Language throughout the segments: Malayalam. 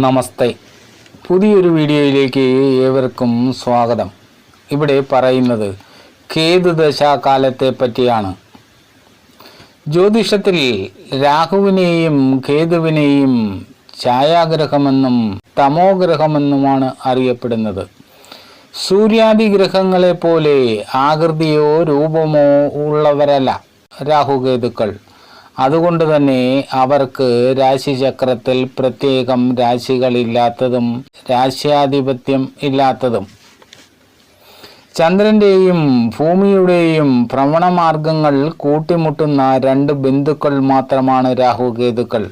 നമസ്തേ. പുതിയൊരു വീഡിയോയിലേക്ക് ഏവർക്കും സ്വാഗതം. ഇവിടെ പറയുന്നത് കേതു ദശാകാലത്തെ പറ്റിയാണ്. ജ്യോതിഷത്തിൽ രാഹുവിനെയും കേതുവിനെയും ഛായാഗ്രഹമെന്നും തമോഗ്രഹമെന്നുമാണ് അറിയപ്പെടുന്നത്. സൂര്യാദി ഗ്രഹങ്ങളെ പോലെ ആകൃതിയോ രൂപമോ ഉള്ളവരല്ല രാഹുകേതുക്കൾ. അതുകൊണ്ട് തന്നെ അവർക്ക് രാശിചക്രത്തിൽ പ്രത്യേകം രാശികളില്ലാത്തതും രാശ്യാധിപത്യം ഇല്ലാത്തതും. ചന്ദ്രന്റെയും ഭൂമിയുടെയും ഭ്രമണമാർഗങ്ങൾ കൂട്ടിമുട്ടുന്ന രണ്ട് ബിന്ദുക്കൾ മാത്രമാണ് രാഹുകേതുക്കൾ.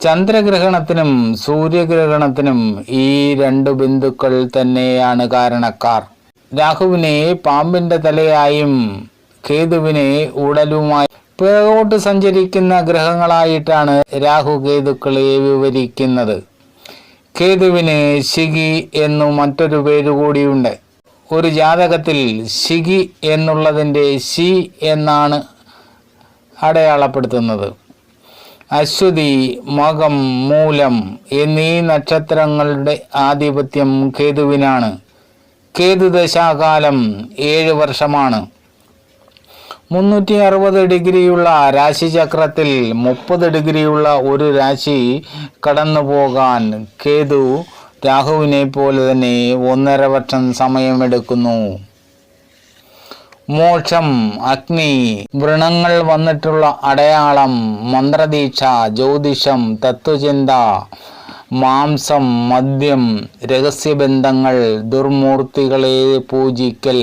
ചന്ദ്രഗ്രഹണത്തിനും സൂര്യഗ്രഹണത്തിനും ഈ രണ്ട് ബിന്ദുക്കൾ തന്നെയാണ് കാരണക്കാർ. രാഹുവിനെ പാമ്പിന്റെ തലയായും കേതുവിനെ ഉടലുമായി പിറകോട്ട് സഞ്ചരിക്കുന്ന ഗ്രഹങ്ങളായിട്ടാണ് രാഹു കേതുക്കളെ വിവരിക്കുന്നത്. കേതുവിന് ശിഖി എന്നു മറ്റൊരു പേരുകൂടിയുണ്ട് ഒരു ജാതകത്തിൽ ശിഖി എന്നുള്ളതിന്റെ ശി എന്നാണ് അടയാളപ്പെടുത്തുന്നത്. അശ്വതി മകം മൂലം എന്നീ നക്ഷത്രങ്ങളുടെ ആധിപത്യം കേതുവിനാണ്. കേതുദശാകാലം ഏഴ് വർഷമാണ്. മുന്നൂറ്റി അറുപത് ഡിഗ്രിയുള്ള രാശിചക്രത്തിൽ മുപ്പത് ഡിഗ്രിയുള്ള ഒരു രാശി കടന്നു പോകാൻ കേതു രാഹുവിനെ പോലെ തന്നെ ഒന്നര വർഷം സമയമെടുക്കുന്നു. മോക്ഷം അഗ്നി വ്രണങ്ങൾ വന്നിട്ടുള്ള അടയാളം മന്ത്രദീക്ഷ ജ്യോതിഷം തത്വചിന്ത മാംസം മദ്യം രഹസ്യബന്ധങ്ങൾ ദുർമൂർത്തികളെ പൂജിക്കൽ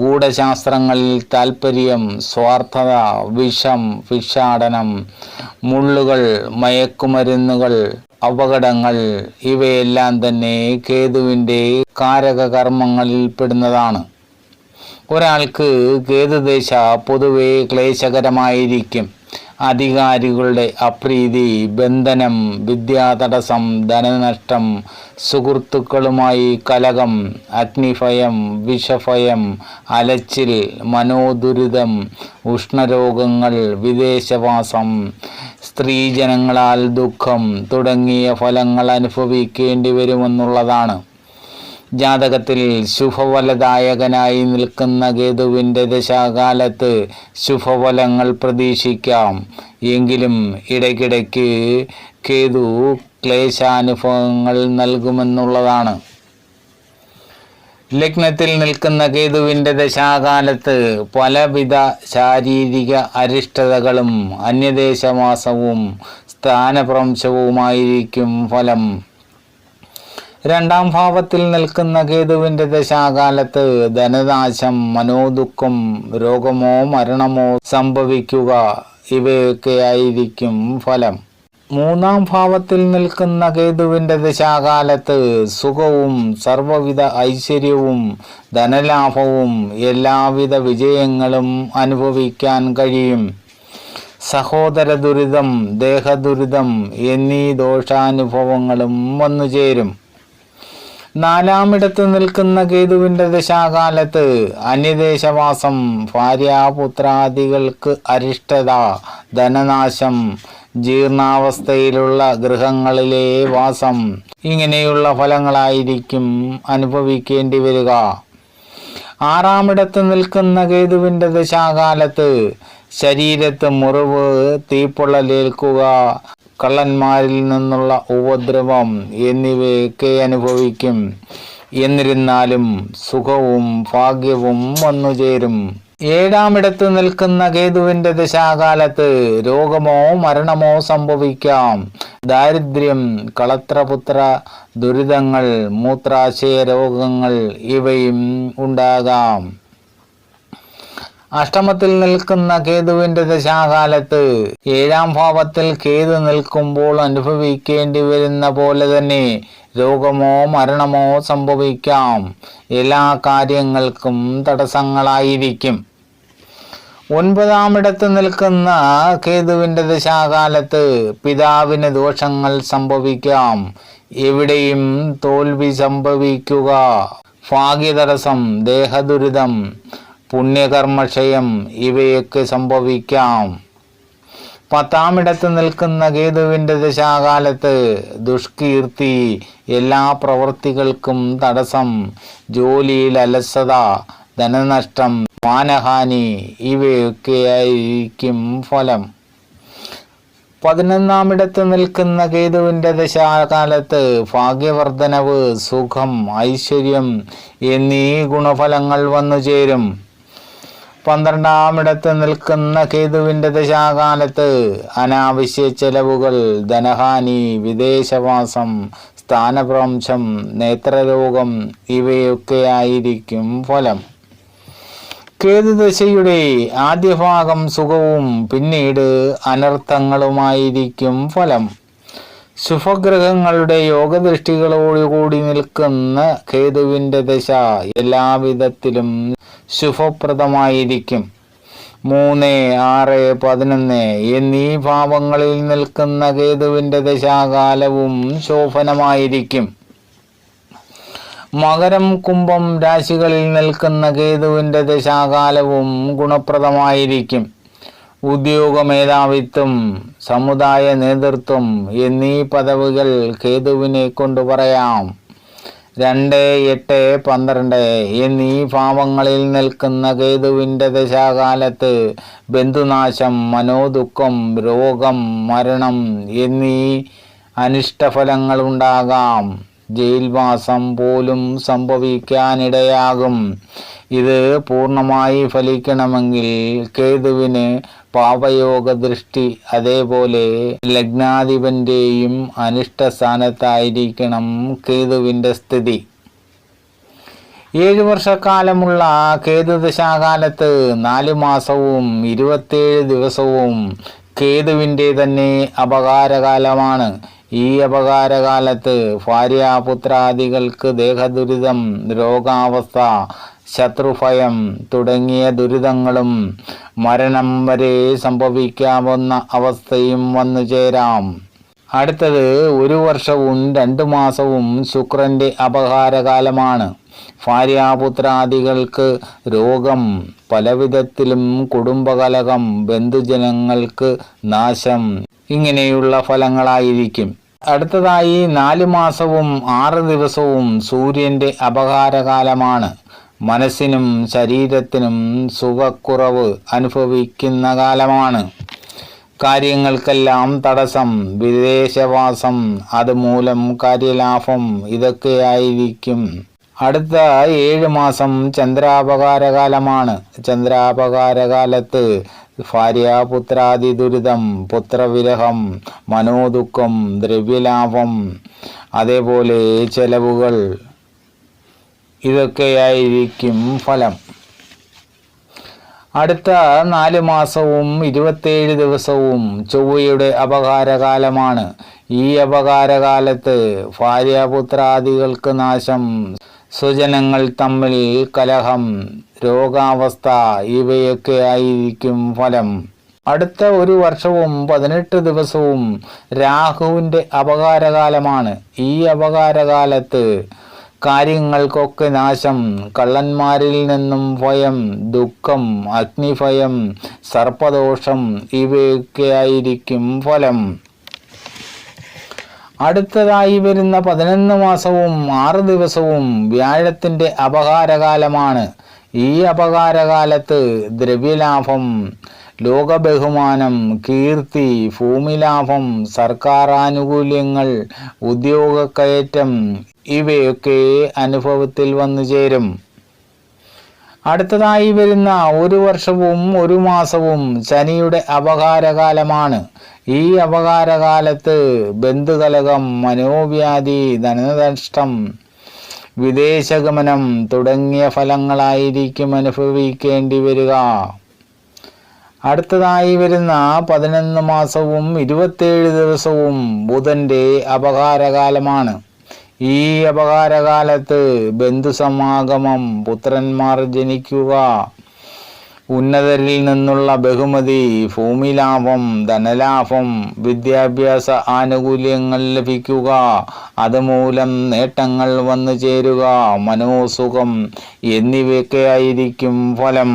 ഗൂഢശാസ്ത്രങ്ങളിൽ താൽപ്പര്യം സ്വാർത്ഥത വിഷം ഭിക്ഷാടനം മുള്ളുകൾ മയക്കുമരുന്നുകൾ അപകടങ്ങൾ ഇവയെല്ലാം തന്നെ കേതുവിന്റെ കാരകകർമ്മങ്ങളിൽ പെടുന്നതാണ്. ഒരാൾക്ക് കേതുദേശ പൊതുവെ ക്ലേശകരമായിരിക്കും. അധികാരികളുടെ അപ്രീതി ബന്ധനം വിദ്യാതടസ്സം ധനനഷ്ടം സുഹൃത്തുക്കളുമായി കലകം അഗ്നിഭയം വിഷഭയം അലച്ചിൽ മനോദുരിതം ഉഷ്ണരോഗങ്ങൾ വിദേശവാസം സ്ത്രീജനങ്ങളാൽ ദുഃഖം തുടങ്ങിയ ഫലങ്ങൾ അനുഭവിക്കേണ്ടി വരുമെന്നുള്ളതാണ് ജാതകത്തിൽ ശുഭഫലദായകനായി നിൽക്കുന്ന കേതുവിന്റെ ദശാകാലത്ത് ശുഭഫലങ്ങൾ പ്രതീക്ഷിക്കാം. എങ്കിലും ഇടയ്ക്കിടയ്ക്ക് കേതു ക്ലേശാനുഭവങ്ങൾ നൽകുമെന്നുള്ളതാണ്. ലഗ്നത്തിൽ നിൽക്കുന്ന കേതുവിന്റെ ദശാകാലത്ത് പലവിധ ശാരീരിക അരിഷ്ടതകളും അന്യദേശവാസവും സ്ഥാനഭ്രംശവുമായിരിക്കും ഫലം. രണ്ടാം ഭാവത്തിൽ നിൽക്കുന്ന കേതുവിന്റെ ദശാകാലത്ത് ധനനാശം മനോദുഃഖം രോഗമോ മരണമോ സംഭവിക്കുക ഇവയൊക്കെയായിരിക്കും ഫലം. മൂന്നാം ഭാവത്തിൽ നിൽക്കുന്ന കേതുവിന്റെ ദശാകാലത്ത് സുഖവും സർവവിധ ഐശ്വര്യവും ധനലാഭവും എല്ലാവിധ വിജയങ്ങളും അനുഭവിക്കാൻ കഴിയും. സഹോദര ദുരിതം ദേഹദുരിതം എന്നീ ദോഷാനുഭവങ്ങളും വന്നു ചേരും നാലാമിടത്ത് നിൽക്കുന്ന കേതുവിന്റെ ദശാകാലത്ത് അന്യദേശവാസം ഭാര്യാപുത്രാദികൾക്ക് അരിഷ്ടത ധനനാശം ജീർണാവസ്ഥയിലുള്ള ഗൃഹങ്ങളിലെ വാസം. ഇങ്ങനെയുള്ള ഫലങ്ങളായിരിക്കും അനുഭവിക്കേണ്ടി വരിക. ആറാമിടത്ത് നിൽക്കുന്ന കേതുവിന്റെ ദശാകാലത്ത് ശരീരത്ത് മുറിവ് തീപ്പൊള്ളലേൽക്കുക കള്ളന്മാരിൽ നിന്നുള്ള ഉപദ്രവം എന്നിവയൊക്കെ അനുഭവിക്കും. എന്നിരുന്നാലും സുഖവും ഭാഗ്യവും വന്നുചേരും. ഏഴാമിടത്ത് നിൽക്കുന്ന കേതുവിന്റെ ദശാകാലത്ത് രോഗമോ മരണമോ സംഭവിക്കാം. ദാരിദ്ര്യം കളത്രപുത്ര ദുരിതങ്ങൾ മൂത്രാശയ രോഗങ്ങൾ ഇവയും ഉണ്ടാകാം. അഷ്ടമത്തിൽ നിൽക്കുന്ന കേതുവിന്റെ ദശാകാലത്ത് ഏഴാം ഭാവത്തിൽ കേതു നിൽക്കുമ്പോൾ അനുഭവിക്കേണ്ടി വരുന്ന പോലെ തന്നെ രോഗമോ മരണമോ സംഭവിക്കാം. എല്ലാ കാര്യങ്ങൾക്കും തടസ്സങ്ങളായിരിക്കും. ഒൻപതാമിടത്ത് നിൽക്കുന്ന കേതുവിന്റെ ദശാകാലത്ത് പിതാവിന് ദോഷങ്ങൾ സംഭവിക്കാം. എവിടെയും തോൽവി സംഭവിക്കുക. ഭാഗ്യതടസ്സം ദേഹദുരിതം പുണ്യകർമ്മക്ഷയം ഇവയൊക്കെ സംഭവിക്കാം. പത്താമിടത്ത് നിൽക്കുന്ന കേതുവിന്റെ ദശാകാലത്ത് ദുഷ്കീർത്തി എല്ലാ പ്രവൃത്തികൾക്കും തടസ്സം ജോലിയിൽ അലസത ധനനഷ്ടം മാനഹാനി ഇവയൊക്കെയായിരിക്കും ഫലം. പതിനൊന്നാമിടത്ത് നിൽക്കുന്ന കേതുവിന്റെ ദശാകാലത്ത് ഭാഗ്യവർദ്ധനവ് സുഖം ഐശ്വര്യം എന്നീ ഗുണഫലങ്ങൾ വന്നു ചേരും പന്ത്രണ്ടാമിടത്ത് നിൽക്കുന്ന കേതുവിന്റെ ദശാകാലത്ത് അനാവശ്യ ചെലവുകൾ ധനഹാനി വിദേശവാസം സ്ഥാനഭ്രംശം നേത്രരോഗം ഇവയൊക്കെയായിരിക്കും ഫലം. കേതുദശയുടെ ആദ്യ ഭാഗം സുഖവും പിന്നീട് അനർത്ഥങ്ങളുമായിരിക്കും ഫലം. ശുഭഗ്രഹങ്ങളുടെ യോഗദൃഷ്ടികളോടുകൂടി നിൽക്കുന്ന കേതുവിന്റെ ദശ എല്ലാവിധത്തിലും ശുഭപ്രദമായിരിക്കും മൂന്ന് ആറ് പതിനൊന്ന് എന്നീ ഭാവങ്ങളിൽ നിൽക്കുന്ന കേതുവിന്റെ ദശാകാലവും ശോഭനമായിരിക്കും. മകരം കുംഭം രാശികളിൽ നിൽക്കുന്ന കേതുവിന്റെ ദശാകാലവും ഗുണപ്രദമായിരിക്കും. ഉദ്യോഗ മേധാവിത്വം സമുദായ നേതൃത്വം എന്നീ പദവികൾ കേതുവിനെ കൊണ്ട് പറയാം. രണ്ട് എട്ട് പന്ത്രണ്ട് എന്നീ ഭാവങ്ങളിൽ നിൽക്കുന്ന കേതുവിന്റെ ദശാകാലത്ത് ബന്ധുനാശം മനോദുഃഖം രോഗം മരണം എന്നീ അനിഷ്ടഫലങ്ങളുണ്ടാകാം ജയിൽവാസം പോലും സംഭവിക്കാനിടയാകും. ഇത് പൂർണമായി ഫലിക്കണമെങ്കിൽ കേതുവിന് പാപയോഗ ദൃഷ്ടി അതേപോലെ ലഗ്നാധിപന്റെയും അനിഷ്ട സ്ഥാനത്തായിരിക്കണം കേതുവിന്റെ സ്ഥിതി. ഏഴു വർഷക്കാലമുള്ള കേതുദശാകാലത്ത് നാല് മാസവും ഇരുപത്തേഴ് ദിവസവും കേതുവിന്റെ തന്നെ അപകാരകാലമാണ്. ഈ അപകാരകാലത്ത് ഭാര്യാപുത്രാദികൾക്ക് ദേഹദുരിതം രോഗാവസ്ഥ ശത്രുഭയം തുടങ്ങിയ ദുരിതങ്ങളും മരണം വരെ സംഭവിക്കാവുന്ന അവസ്ഥയും വന്നു ചേരാം. അടുത്തത് ഒരു വർഷവും രണ്ടു മാസവും ശുക്രന്റെ അപകാരകാലമാണ്. ഭാര്യാപുത്രാദികൾക്ക് രോഗം പലവിധത്തിലും കുടുംബകലകം ബന്ധുജനങ്ങൾക്ക് നാശം ഇങ്ങനെയുള്ള ഫലങ്ങളായിരിക്കും. അടുത്തതായി നാല് മാസവും ആറ് ദിവസവും സൂര്യന്റെ അപകാരകാലമാണ്. മനസ്സിനും ശരീരത്തിനും സുഖക്കുറവ് അനുഭവിക്കുന്ന കാലമാണ്. കാര്യങ്ങൾക്കെല്ലാം തടസ്സം വിദേശവാസം അതുമൂലം കാര്യലാഭം ഇതൊക്കെയായിരിക്കും. അടുത്ത ഏഴ് മാസം ചന്ദ്രാപകാരകാലമാണ്. ചന്ദ്രാപകാരകാലത്ത് ഭാര്യാപുത്രാദി ദുരിതം പുത്രവിരഹം മനോദുഃഖം ദ്രവ്യലാഭം അതേപോലെ ചെലവുകൾ. ഇതൊക്കെയായിരിക്കും ഫലം. അടുത്ത നാല് മാസവും ഇരുപത്തേഴ് ദിവസവും ചൊവ്വയുടെ അപകാരകാലമാണ്. ഈ അപകാരകാലത്ത് ഭാര്യാപുത്രാദികൾക്ക് നാശം സ്വജനങ്ങൾ തമ്മിൽ കലഹം രോഗാവസ്ഥ ഇവയൊക്കെ ആയിരിക്കും ഫലം. അടുത്ത ഒരു വർഷവും പതിനെട്ട് ദിവസവും രാഹുവിന്റെ അപകാരകാലമാണ്. ഈ അപകാരകാലത്ത് കാര്യങ്ങൾക്കൊക്കെ നാശം കള്ളന്മാരിൽ നിന്നും ഭയം ദുഃഖം അഗ്നിഭയം സർപ്പദോഷം ഇവയൊക്കെ ആയിരിക്കും ഫലം. അടുത്തതായി വരുന്ന പതിനൊന്ന് മാസവും ആറ് ദിവസവും വ്യാഴത്തിന്റെ അപകാരകാലമാണ്. ഈ അപകാരകാലത്ത് ദ്രവ്യലാഭം ലോകബഹുമാനം കീർത്തി ഭൂമിലാഭം സർക്കാർ ആനുകൂല്യങ്ങൾ ഉദ്യോഗക്കയറ്റം ഇവയൊക്കെ അനുഭവത്തിൽ വന്നു ചേരും അടുത്തതായി വരുന്ന ഒരു വർഷവും ഒരു മാസവും ശനിയുടെ അപകാരകാലമാണ്. ഈ അപകാരകാലത്ത് ബന്ധുകലകം മനോവ്യാധി ധനനഷ്ടം വിദേശഗമനം തുടങ്ങിയ ഫലങ്ങളായിരിക്കും അനുഭവിക്കേണ്ടി വരിക. അടുത്തതായി വരുന്ന പതിനൊന്ന് മാസവും ഇരുപത്തേഴ് ദിവസവും ബുധന്റെ അപകാരകാലമാണ്. ഈ അപകാരകാലത്ത് ബന്ധുസമാഗമം പുത്രന്മാർ ജനിക്കുക ഉന്നതരിൽ നിന്നുള്ള ബഹുമതി ഭൂമിലാഭം ധനലാഭം വിദ്യാഭ്യാസ ആനുകൂല്യങ്ങൾ ലഭിക്കുക അതുമൂലം നേട്ടങ്ങൾ വന്നു ചേരുക മനോസുഖം എന്നിവയൊക്കെ ആയിരിക്കും ഫലം.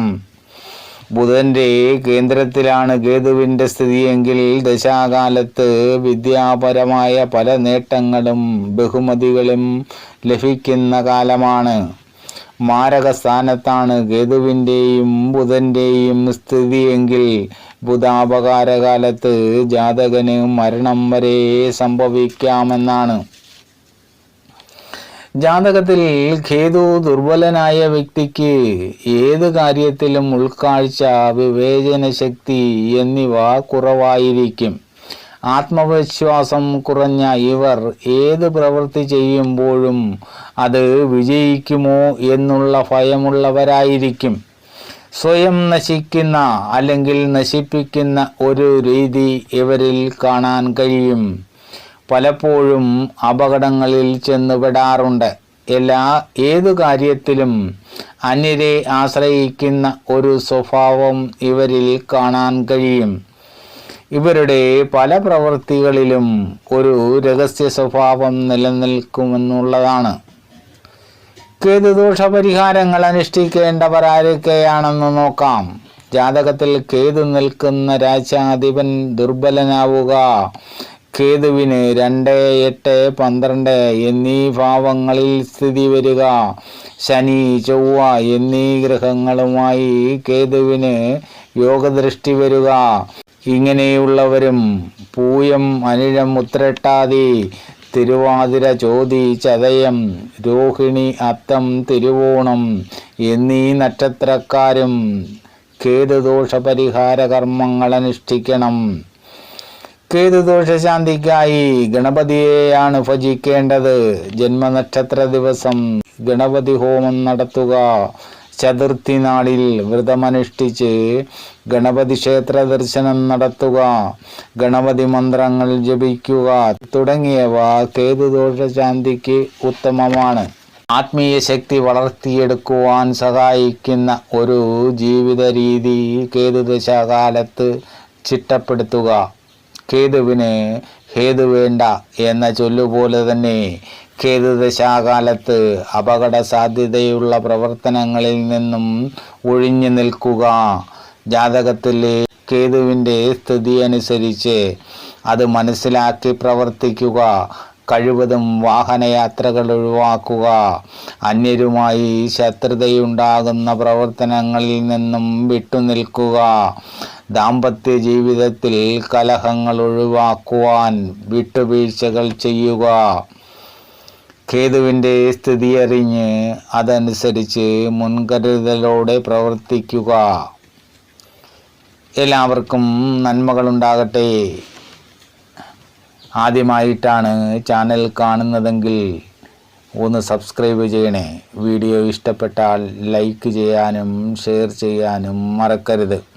ബുധന്റെ കേന്ദ്രത്തിലാണ് കേതുവിന്റെ സ്ഥിതിയെങ്കിൽ ദശാകാലത്ത് വിദ്യാപരമായ പല നേട്ടങ്ങളും ബഹുമതികളും ലഭിക്കുന്ന കാലമാണ്. മാരകസ്ഥാനത്താണ് കേതുവിന്റെയും ബുധന്റെയും സ്ഥിതിയെങ്കിൽ ബുധാപകാരകാലത്ത് ജാതകന് മരണം വരെ സംഭവിക്കാമെന്നാണ്. ജാതകത്തിൽ ഖേതു ദുർബലനായ വ്യക്തിക്ക് ഏത് കാര്യത്തിലും ഉൾക്കാഴ്ച വിവേചന ശക്തി എന്നിവ കുറവായിരിക്കും. ആത്മവിശ്വാസം കുറഞ്ഞ ഇവർ ഏത് പ്രവൃത്തി ചെയ്യുമ്പോഴും അത് വിജയിക്കുമോ എന്നുള്ള ഭയമുള്ളവരായിരിക്കും. സ്വയം നശിക്കുന്ന അല്ലെങ്കിൽ നശിപ്പിക്കുന്ന ഒരു രീതി ഇവരിൽ കാണാൻ കഴിയും. പലപ്പോഴും അപകടങ്ങളിൽ ചെന്നുപെടാറുണ്ട്. എല്ലാ ഏതു കാര്യത്തിലും അന്യരെ ആശ്രയിക്കുന്ന ഒരു സ്വഭാവം ഇവരിൽ കാണാൻ കഴിയും. ഇവരുടെ പല പ്രവൃത്തികളിലും ഒരു രഹസ്യ സ്വഭാവം നിലനിൽക്കുമെന്നുള്ളതാണ്. കേതുദോഷ പരിഹാരങ്ങൾ അനുഷ്ഠിക്കേണ്ടവർ ആരൊക്കെയാണെന്ന് നോക്കാം. ജാതകത്തിൽ കേതു നിൽക്കുന്ന രാജാധിപൻ ദുർബലനാവുക. കേതുവിന് രണ്ട് എട്ട് പന്ത്രണ്ട് എന്നീ ഭാവങ്ങളിൽ സ്ഥിതി വരിക. ശനി ചൊവ്വ എന്നീ ഗ്രഹങ്ങളുമായി കേതുവിന് യോഗദൃഷ്ടി വരിക. ഇങ്ങനെയുള്ളവരും പൂയം അനിഴം ഉത്രട്ടാതി തിരുവാതിര ചോതി ചതയം രോഹിണി അത്തം തിരുവോണം എന്നീ നക്ഷത്രക്കാരും കേതുദോഷ പരിഹാര കർമ്മങ്ങൾ അനുഷ്ഠിക്കണം കേതുദോഷശാന്തിക്കായി ഗണപതിയെയാണ് ഭജിക്കേണ്ടത്. ജന്മനക്ഷത്ര ദിവസം ഗണപതി ഹോമം നടത്തുക. ചതുർത്ഥി നാളിൽ വ്രതമനുഷ്ഠിച്ച് ഗണപതി ക്ഷേത്ര ദർശനം നടത്തുക. ഗണപതി മന്ത്രങ്ങൾ ജപിക്കുക. തുടങ്ങിയവ കേതുദോഷശാന്തിക്ക് ഉത്തമമാണ്. ആത്മീയ ശക്തി വളർത്തിയെടുക്കുവാൻ സഹായിക്കുന്ന ഒരു ജീവിത രീതി കേതുദശാകാലത്ത് ചിട്ടപ്പെടുത്തുക. കേതുവിന് ഹേതു വേണ്ട എന്ന ചൊല്ലുപോലെ തന്നെ കേതുദശാകാലത്ത് അപകട സാധ്യതയുള്ള പ്രവർത്തനങ്ങളിൽ നിന്നും ഒഴിഞ്ഞു നിൽക്കുക. ജാതകത്തിലെ കേതുവിന്റെ സ്ഥിതി അനുസരിച്ച് അത് മനസ്സിലാക്കി പ്രവർത്തിക്കുക. കഴിവതും വാഹനയാത്രകൾ ഒഴിവാക്കുക. അന്യരുമായി ശത്രുതയുണ്ടാകുന്ന പ്രവർത്തനങ്ങളിൽ നിന്നും വിട്ടുനിൽക്കുക. ദാമ്പത്യ ജീവിതത്തിൽ കലഹങ്ങൾ ഒഴിവാക്കുവാൻ വിട്ടുവീഴ്ചകൾ ചെയ്യുക. കേതുവിന്റെ സ്ഥിതിയറിഞ്ഞ് അതനുസരിച്ച് മുൻകരുതലോടെ പ്രവർത്തിക്കുക. എല്ലാവർക്കും നന്മകളുണ്ടാകട്ടെ. ആദ്യമായിട്ടാണ് ചാനൽ കാണുന്നതെങ്കിൽ ഒന്ന് സബ്സ്ക്രൈബ് ചെയ്യണേ. വീഡിയോ ഇഷ്ടപ്പെട്ടാൽ ലൈക്ക് ചെയ്യാനും ഷെയർ ചെയ്യാനും മറക്കരുത്.